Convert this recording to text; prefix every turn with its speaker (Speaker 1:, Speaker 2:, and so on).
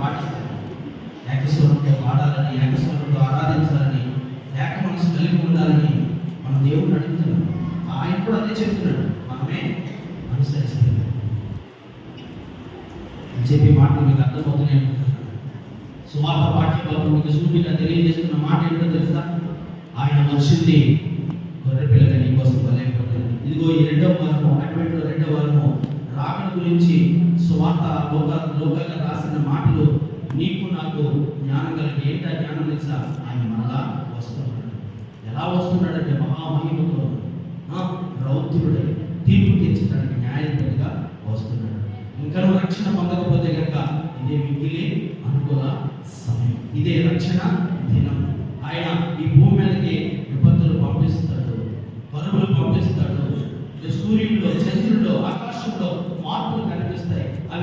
Speaker 1: పాటిస్తాం ఏకస్వరంతో పాడాలని ఏకస్వరంతో ఆరాధించాలని ఏక మనసు కలిగి ఉండాలని మన దేవుడు అడుగుతున్నాడు ఆయన కూడా అదే చెప్తున్నాడు మనమే అనుసరిస్తున్నాం చెప్పి మాటలు మీకు అర్థమవుతున్నాయి అనుకుంటున్నాను సువార్త పాఠ్యంలో మీకు సూటిగా తెలియజేస్తున్న మాట ఏంటో తెలుసా ఆయన వచ్చింది గొర్రె నీకోసం నీ ఇదిగో ఈ రెండవ వారము అటువంటి రెండవ వారము రాకడ గురించి సువార్త లోక లోకంగా రాసిన మాటలు నీకు నాకు జ్ఞానం కలిగి ఏంటా జ్ఞానం తెలుసా? ఆయన మరలా వస్తున్నాడు. ఎలా వస్తున్నాడంటే మహామహిమతో. రౌద్రుడై తీర్పు తీర్చడానికి న్యాయపతిగా వస్తున్నాడు. ఇంకా నువ్వు రక్షణ పొందకపోతే కనుక ఇదే మిగిలి అనుకూల సమయం. ఇదే రక్షణ దినం. ఆయన ఈ భూమి మీదకి విపత్తులు పంపిస్తాడు పరుగులు పంపిస్తాడు. సూర్యుడిలో చంద్రుడిలో ఆకాశంలో మార్పులు కనిపిస్తాయి అవి